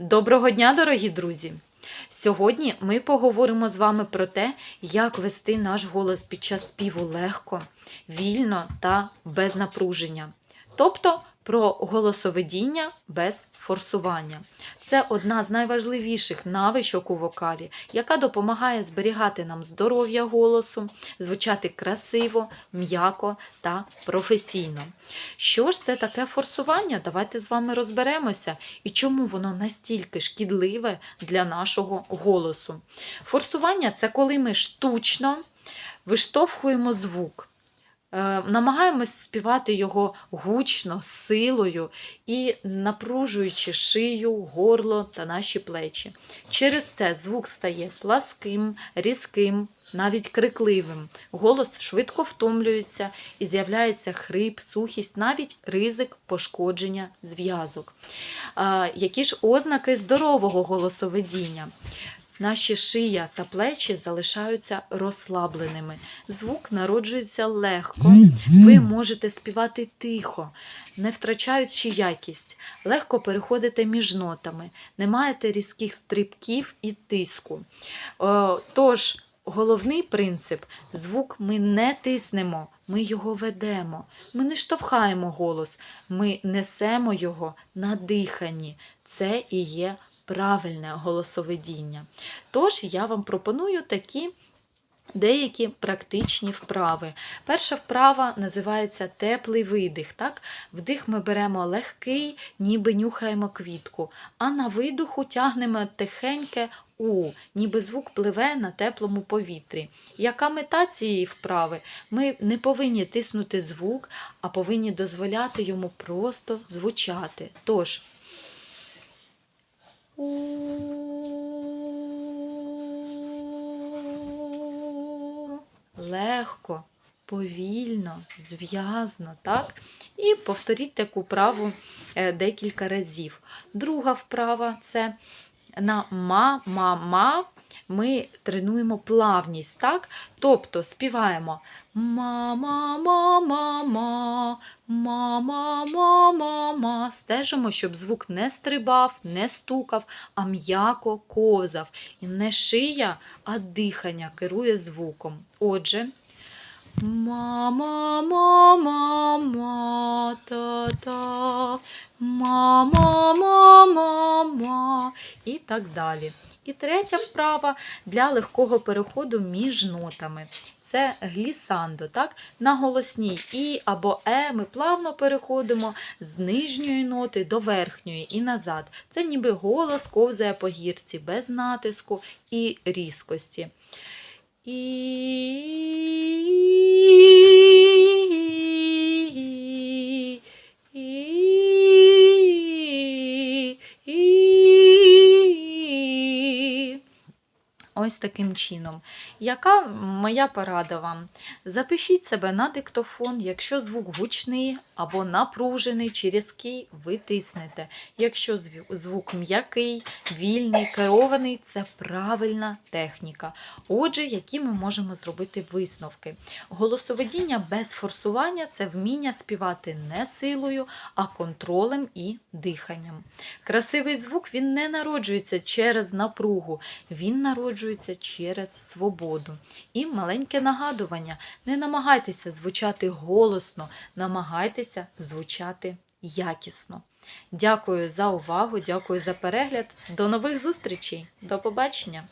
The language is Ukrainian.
Доброго дня, дорогі друзі! Сьогодні ми поговоримо з вами про те, як вести наш голос під час співу легко, вільно та без напруження. Тобто про голосоведіння без форсування. Це одна з найважливіших навичок у вокалі, яка допомагає зберігати нам здоров'я голосу, звучати красиво, м'яко та професійно. Що ж це таке форсування? Давайте з вами розберемося і чому воно настільки шкідливе для нашого голосу. Форсування це коли ми штучно виштовхуємо звук. Е, Намагаємось співати його гучно, силою і напружуючи шию, горло та наші плечі. Через це звук стає пласким, різким, навіть крикливим. Голос швидко втомлюється і з'являється хрип, сухість, навіть ризик пошкодження зв'язок. Які ж ознаки здорового голосоведіння? Наші шия та плечі залишаються розслабленими. Звук народжується легко. Ви можете співати тихо, не втрачаючи якість, легко переходите між нотами, не маєте різких стрибків і тиску. Тож, головний принцип звук ми не тиснемо, ми його ведемо. Ми не штовхаємо голос, ми несемо його на диханні. Це і є правильне голосоведіння. Тож я вам пропоную такі деякі практичні вправи. Перша вправа називається теплий видих. Так? Вдих ми беремо легкий, ніби нюхаємо квітку, а на видуху тягнемо тихеньке у, ніби звук пливе на теплому повітрі. Яка мета цієї вправи? Ми не повинні тиснути звук, а повинні дозволяти йому просто звучати. Тож, легко, повільно, зв'язно, так? І повторіть таку вправу е, декілька разів. Друга вправа це на ма-ма-ма ми тренуємо плавність, так? Тобто співаємо ма-ма-ма-ма-ма, ма-ма-ма-ма-ма. Стежимо, щоб звук не стрибав, не стукав, а м'яко ковзав. І не шия, а дихання керує звуком. Отже, Ма-ма-ма-ма-ма, та-та, ма-ма-ма-ма-ма і так далі. І третя вправа для легкого переходу між нотами. Це глісандо. Так? На голосній І або Е ми плавно переходимо з нижньої ноти до верхньої і назад. Це ніби голос ковзає по гірці без натиску і різкості. І... Ось таким чином. Яка моя порада вам? Запишіть себе на диктофон, якщо звук гучний або напружений чи різкий, ви тиснете. Якщо звук м'який, вільний, керований це правильна техніка. Отже, які ми можемо зробити висновки? Голосоведіння без форсування це вміння співати не силою, а контролем і диханням. Красивий звук він не народжується через напругу, він народжується через свободу. І маленьке нагадування: не намагайтеся звучати голосно, намагайтеся звучати якісно. Дякую за увагу, дякую за перегляд. До нових зустрічей. До побачення!